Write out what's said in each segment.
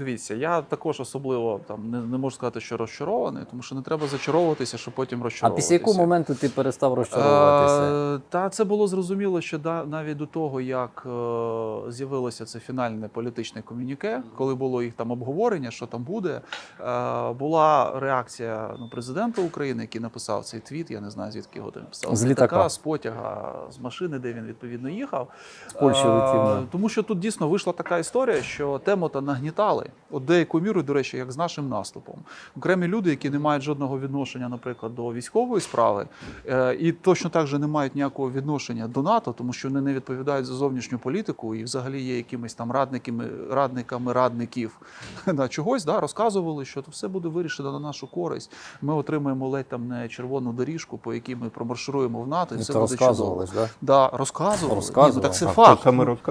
Дивіться, я також особливо там не, не можу сказати, що розчарований, тому що не треба зачаровуватися, щоб потім А після якого моменту ти перестав розчаровуватися? Е, Та це було зрозуміло, що да, навіть до того, як е, з'явилося це фінальне політичне комюніке, коли було їх там обговорення, що там буде, е, була реакція ну, президента України, який написав цей твіт. Я не знаю, звідки його там написав. З літака. з потяга, з машини, де він відповідно їхав. З Польщі Е, летів, да. Тому що тут дійсно вийшла така історія, що тему-то нагнітали. От деякою мірою, до речі, як з нашим наступом. Окремі люди, які не мають жодного відношення, наприклад, до військової справи, е, і точно так же не мають ніякого відношення до НАТО, тому що вони не відповідають за зовнішню політику і взагалі є якимись там радниками, радниками радників да, чогось, да, розказували, що то все буде вирішено на нашу користь. Ми отримаємо ледь там не червону доріжку, по якій ми промаршируємо в НАТО, і Ну, все буде чудово. да? Да, розказували. Розказували. Ні, ну, так це А факт.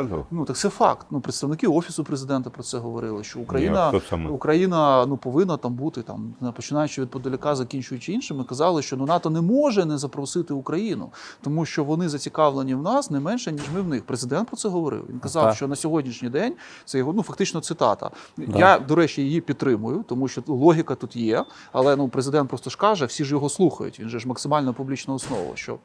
Ну. Ну так це факт. Ну представники офісу президента про це говорили, що Україна, саме? Україна ну повинна там бути там, починаючи від Подоляка, закінчуючи іншими, казали, що ну НАТО не може не запросити Україну, тому що вони зацікавлені в нас не менше ніж ми в них. Президент про це говорив. Він казав, Так. що на сьогоднішній день це його ну фактично цитата. Я до речі її підтримую, тому що логіка тут є. Але ну президент просто ж каже, всі ж його слухають. Він же ж максимально публічна основа. що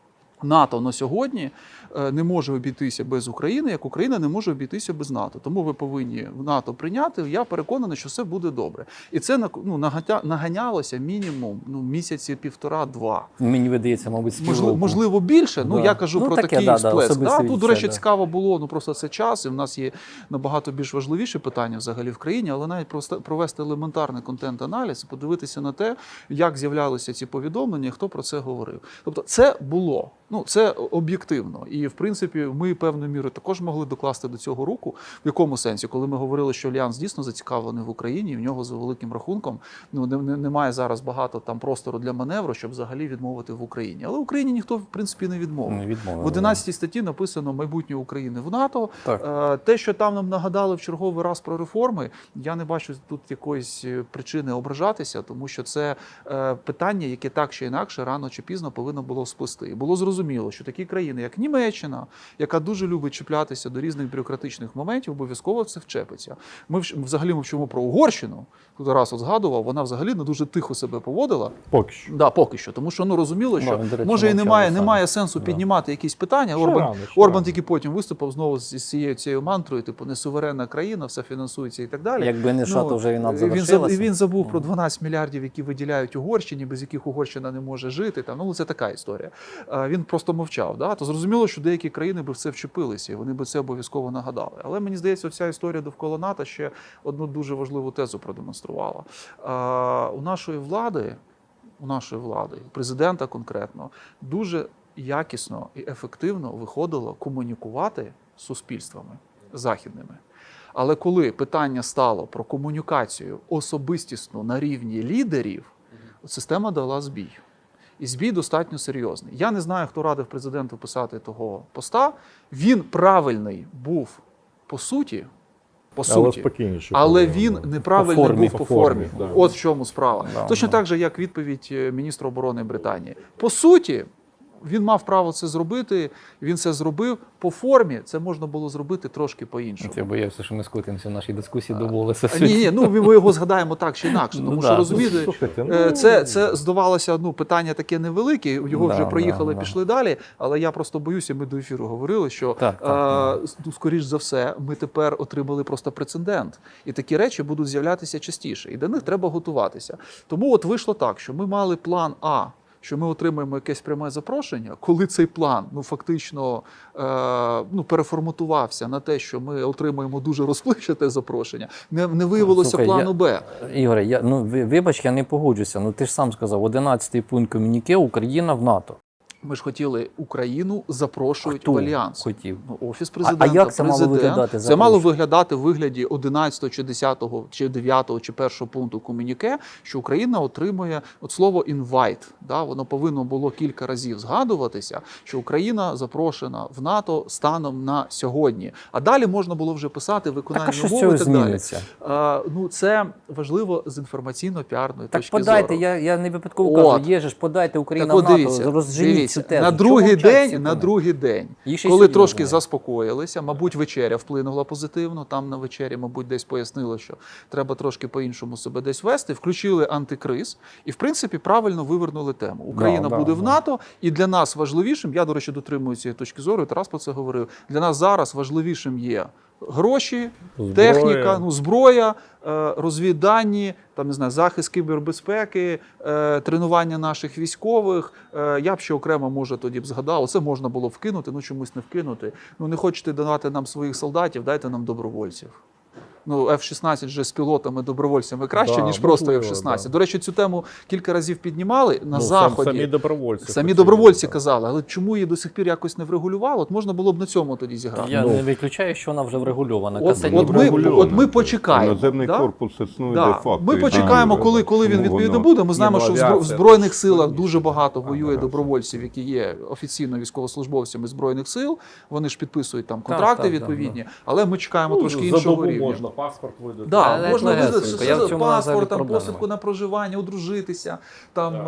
НАТО на сьогодні е, не може обійтися без України, як Україна не може обійтися без НАТО. Тому ви повинні в НАТО прийняти. Я переконаний, що все буде добре. І це ну, наганялося мінімум ну, місяці півтора-два. Мені видається, мабуть, Можливо, можливо, більше. Ну я кажу Ну, про таке, такий да, да, сплеск. особисте Да, тут, до речі, да. цікаво було. Ну просто це час, і в нас є набагато більш важливіші питання взагалі в країні, але навіть провести елементарний контент-аналіз, подивитися на те, як з'являлися ці повідомлення, і хто про це говорив. Тобто, це було. Ну це об'єктивно. І в принципі, ми певною мірою також могли докласти до цього руку. В якому сенсі, коли ми говорили, що Альянс дійсно зацікавлений в Україні, і в нього за великим рахунком ну не- не- немає зараз багато там простору для маневру, щоб взагалі відмовити в Україні. Але Україні ніхто в принципі не відмовив. Не відмовили, В 11 статті написано майбутнє України в НАТО. Так. Е, Те, що там нам нагадали в черговий раз про реформи, я не бачу тут якоїсь е, причини ображатися, тому що це е, питання, яке так чи інакше рано чи пізно повинно було сплести. Було зрозуміло, що такі країни, як Німеччина, яка дуже любить чіплятися до різних бюрократичних моментів, обов'язково в це вчепиться. Ми взагалі мовчимо про Угорщину. Тут раз от згадував, вона взагалі не дуже тихо себе поводила. Поки що. Да, поки що, тому що ну розуміло, що він, речі, може і немає, немає сенсу Да. піднімати якісь питання. Що Орбан, рано, Орбан рано. тільки потім виступив знову з цією цією мантрою, типу, не суверенна країна, все фінансується і так далі. Якби не США, то вже війна б він, завершилася. і він забув про 12 мільярдів, які виділяють Угорщині, без яких Угорщина не може жити. Там ну це така історія. А, Просто мовчав. Да? То зрозуміло, що деякі країни би в це вчепилися, і вони би це обов'язково нагадали. Але мені здається, ця історія довкола НАТО ще одну дуже важливу тезу продемонструвала. А, У нашої влади, у нашої влади, президента конкретно, дуже якісно і ефективно виходило комунікувати з суспільствами західними. Але коли питання стало про комунікацію особистісну на рівні лідерів, система дала збій. І збій достатньо серйозний. Я не знаю, хто радив президенту писати того поста. Він правильний був по суті, по Але суті, спокійніше. але він неправильний По формі. був по По формі. формі, да. От в чому справа. Да, Точно да. так же, як відповідь е, міністра оборони Британії. По суті, він мав право це зробити. Він це зробив по формі. Це можна було зробити трошки по-іншому. Я боявся, що ми скотимося в нашій дискусії домовилися. А, Ні, ні, ну ми його згадаємо так чи інакше. Тому Ну, що да. розумієте, Слухайте, е, ну, це, це здавалося ну, питання таке невелике. Його Да, вже проїхали, да. пішли далі. Але я просто боюся, ми до ефіру говорили, що Так, так, е, ну, скоріш за все, ми тепер отримали просто прецедент. І такі речі будуть з'являтися частіше. І до них треба готуватися. Тому от вийшло так, що ми мали план А. Що ми отримаємо якесь пряме запрошення, коли цей план ну фактично е, ну переформатувався на те, що ми отримаємо дуже розпливчате запрошення, не, не виявилося Слухай, плану я- Б. Ігоре, я ну вибач, я не погоджуся. Ну ти ж сам сказав, 11-й пункт комюніке Україна в НАТО. Ми ж хотіли Україну запрошують Хто в альянс. хотів? Ну, Офіс президента, а як це мало президент. виглядати Це мало виглядати в вигляді 11 чи 10 чи 9 чи 1 пункту комюніке, що Україна отримує от слово «invite». Да, воно повинно було кілька разів згадуватися, що Україна запрошена в НАТО станом на сьогодні. А далі можна було вже писати виконання Так а що і так далі. А, ну це важливо з інформаційно-піарної Так точки подайте, зору. я, я не випадково От. кажу, є ж подайте Україна Так в НАТО, дивіться, розженіть дивіться, цю тезу. на другий день, на другий день, Їх коли трошки немає. заспокоїлися, мабуть, вечеря вплинула позитивно. Там на вечері, мабуть, десь пояснили, що треба трошки по-іншому себе десь вести. Включили антикриз і, в принципі, правильно вивернули тему. Україна да, буде в да. НАТО, і для нас важливішим, я, до речі, дотримую цієї точки зору, і Тарас про це говорив. Для нас зараз важливішим є. Гроші, Зброя. техніка, ну зброя, е, розвіддані, там не знаю, захист кібербезпеки, е, тренування наших військових. Е, Я б ще окремо може тоді б згадав. Це можна було вкинути, ну чомусь не вкинути. Ну не хочете донати нам своїх солдатів, дайте нам добровольців. Ну, F-16 же з пілотами добровольцями краще, Да, ніж просто можливо, F-16. да. До речі, цю тему кілька разів піднімали на Ну, сам- заході. Самі добровольці. Самі хотіли, добровольці так. казали, але чому її до сих пір якось не врегулювало? От можна було б на цьому тоді зіграти. Я Ну. не виключаю, що вона вже врегульована. От, Касетні от, ми, от ми почекаємо. Наземний да? корпус існує Да. де-факто. Ми почекаємо, коли, коли він відповідно воно- буде. Ми знаємо, що ну, в збро- в збройних силах дуже багато воює добровольців, які є офіційно військовослужбовцями збройних сил. Вони ж підписують там контракти так, відповідні, але ми чекаємо Ну, трошки іншого рівня. Паспорт видати. Да, Але можна легесенько. визнати Я в цьому паспорт, взагалі там, посвідку на проживання, одружитися, там е,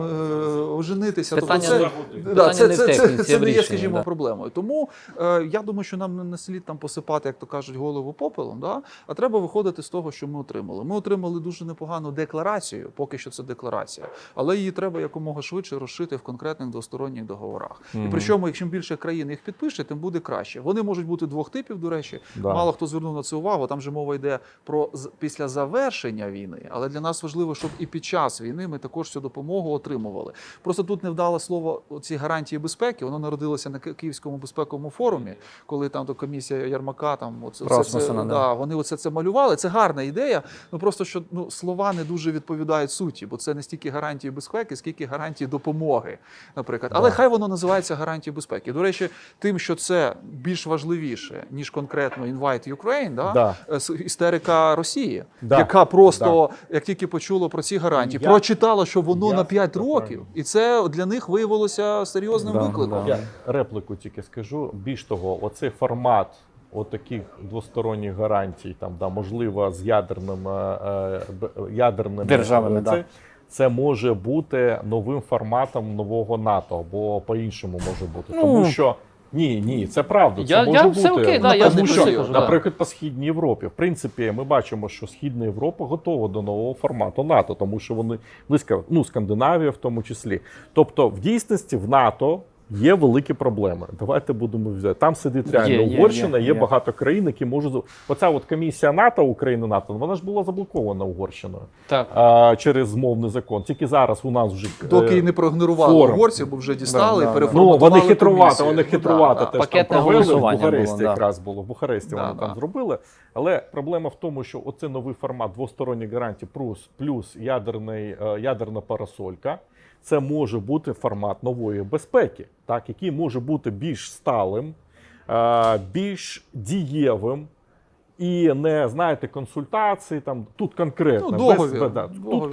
оженитися. Питання тобто це, не- да, питання це, не в це, це, техніці, це а в не є, рішенні, скажімо, да. проблемою. Тому е, я думаю, що нам не- не слід там посипати, як то кажуть, голову попелом. Да? А треба виходити з того, що ми отримали. Ми отримали дуже непогану декларацію, поки що це декларація, але її треба якомога швидше розшити в конкретних двосторонніх договорах. І причому, якщо більше країн їх підпише, тим буде краще. Вони можуть бути двох типів, до речі. Да. Мало хто звернув на це увагу. Там же мова йде про після завершення війни, але для нас важливо, щоб і під час війни ми також цю допомогу отримували. Просто тут не вдало слово ці гарантії безпеки. Воно народилося на Київському безпековому форумі, коли там до комісія Ярмака там оце, оце, це, да. да, вони оце це малювали. Це гарна ідея. Ну просто що ну слова не дуже відповідають суті, бо це не стільки гарантії безпеки, скільки гарантії допомоги, наприклад. Але хай воно називається гарантії безпеки. До речі, тим, що це більш важливіше ніж конкретно Invite Ukraine, да? Да. Істерика Росії, Да. яка просто як тільки почула про ці гарантії, Я- прочитала, що воно я- на 5 це років, і це для них виявилося серйозним Да, викликом. да. Я репліку тільки скажу. Більш того, оцей формат отаких двосторонніх гарантій, там, да, можливо, з ядерним, е, е, ядерними Державами, е, да. це, це може бути новим форматом нового НАТО, або по-іншому може бути. Ну, Тому що ні, ні, це правда. Це Я- може я- бути. все окей, да, я тому що, кажу, наприклад, да. по східній Європі, в принципі, ми бачимо, що Східна Європа готова до нового формату НАТО, тому що вони близько, ну, Скандинавія в тому числі. Тобто, в дійсності в НАТО. Є великі проблеми. Давайте будемо взяти. Там сидить реально Є, Угорщина, є, є, є. багато країн, які можуть. Оця от комісія НАТО, України НАТО, вона ж була заблокована Угорщиною Так. а, через мовний закон. Тільки зараз у нас вже Доки е, не проігнорували форум. угорців, бо вже дістали Да, і да, да. Ну, вони хитрувати, вони Ну, хитрувати да, да. теж там провели в Бухаресті було, да. якраз було. В Бухаресті Да, вони да. там зробили. Але проблема в тому, що оце новий формат двосторонніх гарантій плюс, плюс ядерний, е, ядерна парасолька. Це може бути формат нової безпеки, так, який може бути більш сталим, е, більш дієвим. І не знаєте консультації там тут конкретно Ну, договір. без, да, Договір тут є,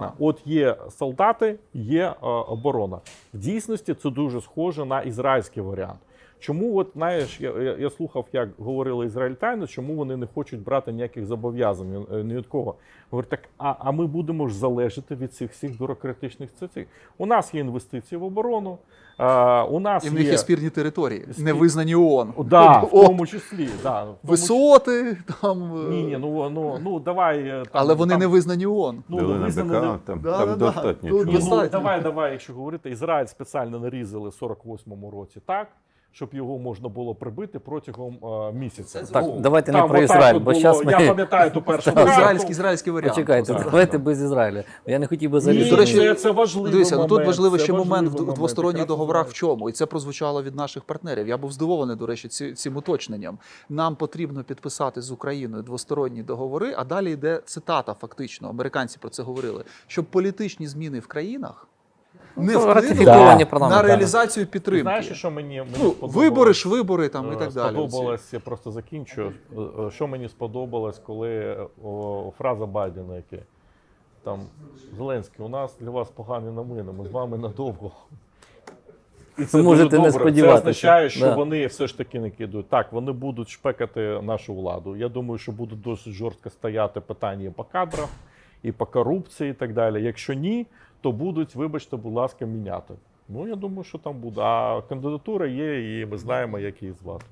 да. От є солдати, є е, оборона. В дійсності це дуже схоже на ізраїльський варіант. Чому, от знаєш, я, я, я слухав, як говорили ізраїльтяни, чому вони не хочуть брати ніяких зобов'язань е, ні від кого. Говорять, так а, а ми будемо ж залежати від цих всіх бюрократичних цих. У нас є інвестиції в оборону. Е, у нас І в них є, є спірні території, Спір- не визнані ООН. да, в тому числі. Да, в тому Висоти там. е, ні, ні, ну, ну, ну давай. е, Там, але вони там, не визнані ООН. ну, визнані БК, не- там, Да, там да, да. достатньо. Тут чого. Ну, давай, давай, якщо говорити, Ізраїль спеціально нарізали в 48-му році так, щоб його можна було прибити протягом е, місяця. Так, Ну, давайте не про Ізраїль, бо щас ми- Я пам'ятаю ту першу. Ізраїльський ізраїльський варіант. Почекайте, Так. давайте без Ізраїля. Я не хотів би залізти. До речі, це, це важливий Дивися, ну тут момент, важливий ще момент в двосторонніх договорах в чому, і це прозвучало від наших партнерів. Я був здивований, до речі, ці, цим уточненням. Нам потрібно підписати з Україною двосторонні договори, а далі йде цитата. Фактично, американці про це говорили, щоб політичні зміни в країнах не Ну, вплинули Да. на реалізацію підтримки. Знаєш, що мені, мені Ну, вибори ж вибори там і Е, так далі. Сподобалось, я просто закінчу. Е, е, Що мені сподобалось, коли о, фраза Байдена, яке там Зеленський, у нас для вас погані новини, ми з вами надовго. І це можете не сподіватися. Це означає, що Да. вони все ж таки не кидують. Так, вони будуть шпекати нашу владу. Я думаю, що будуть досить жорстко стояти питання по кадрах, і по корупції, і так далі. Якщо ні, то будуть, вибачте, будь ласка, міняти. Ну, я думаю, що там буде. А кандидатура є, і ми знаємо, як її звати.